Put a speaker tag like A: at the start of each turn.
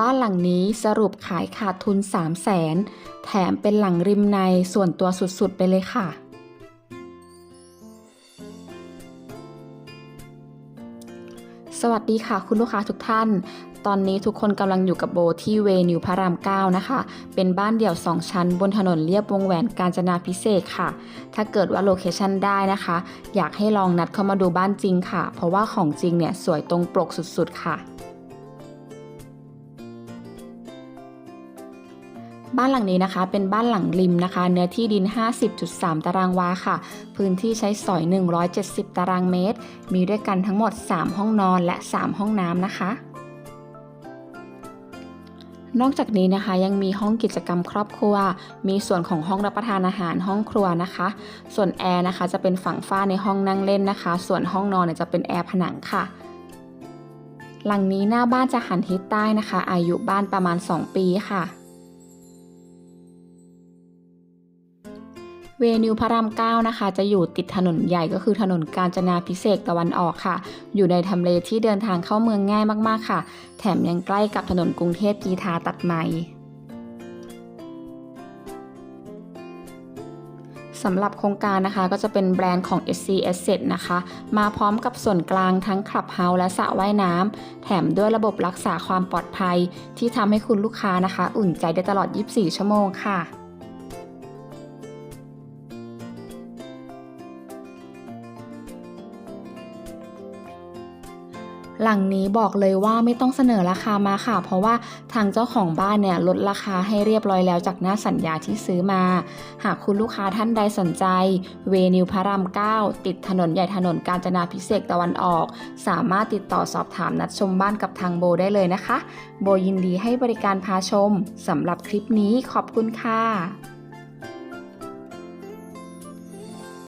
A: บ้านหลังนี้สรุปขายขาดทุน 3 0 0แสนแถมเป็นหลังริมในส่วนตัวสุดๆไปเลยค่ะ สวัสดีค่ะคุณลูกค้าทุกท่าน ตอนนี้ทุกคนกำลังอยู่กับโบที่เวนิวพระราม 9 นะคะ เป็นบ้านเดี่ยว 2 ชั้นบนถนนเลียบวงแหวนกาญจนาพิเศษค่ะ ถ้าเกิดว่าโลเคชันได้นะคะ อยากให้ลองนัดเข้ามาดูบ้านจริงค่ะ เพราะว่าของจริงเนี่ยสวยตรงปกสุดๆค่ะ บ้านหลังนี้นะคะ เป็นบ้านหลังริมนะคะ เนื้อที่ดิน 50.3 ตารางวาค่ะ พื้นที่ใช้สอย 170 ตารางเมตร มีด้วยกันทั้งหมด 3 ห้องนอนและ 3 ห้องน้ำนะคะนอกจากนี้นะคะยังมีห้องกิจกรรมครอบครัว มีส่วนของห้องรับประทานอาหารห้องครัวนะคะ ส่วนแอร์นะคะจะเป็นฝั่งฝ้าในห้องนั่งเล่นนะคะ ส่วนห้องนอนเนี่ยจะเป็นแอร์ผนังค่ะ หลังนี้หน้าบ้านจะหันทิศใต้นะคะ อายุบ้านประมาณ 2 ปีค่ะ เวนิวพระราม9นะคะ จะอยู่ติดถนนใหญ่ก็คือถนนกาญจนาพิเศษกตะวันออกค่ะ อยู่ในทำเลที่เดินทางเข้าเมืองง่ายมากๆค่ะ แถมยังใกล้กับถนนกรุงเทพกีทาตัดใหม่สำหรับโครงการนะคะก็จะเป็นแบรนด์ของ SC Asset นะคะ มาพร้อมกับส่วนกลางทั้งคลับเฮาส์และสระว่ายน้ำ แถมด้วยระบบรักษาความปลอดภัย ที่ทำให้คุณลูกค้านะคะ อุ่นใจได้ตลอด 24 ชั่วโมงค่ะ หลังนี้บอกเลยว่าไม่ต้องเสนอราคามาค่ะ เพราะว่าทางเจ้าของบ้านเนี่ยลดราคาให้เรียบร้อยแล้วจากหน้าสัญญาที่ซื้อมา หากคุณลูกค้าท่านใดสนใจ เวนิวพระราม 9 ติดถนนใหญ่ถนนกาญจนาพิเศษกตะวันออก สามารถติดต่อสอบถามนัดชมบ้านกับทางโบได้เลยนะคะ โบยินดีให้บริการพาชมสำหรับคลิปนี้ขอบคุณค่ะ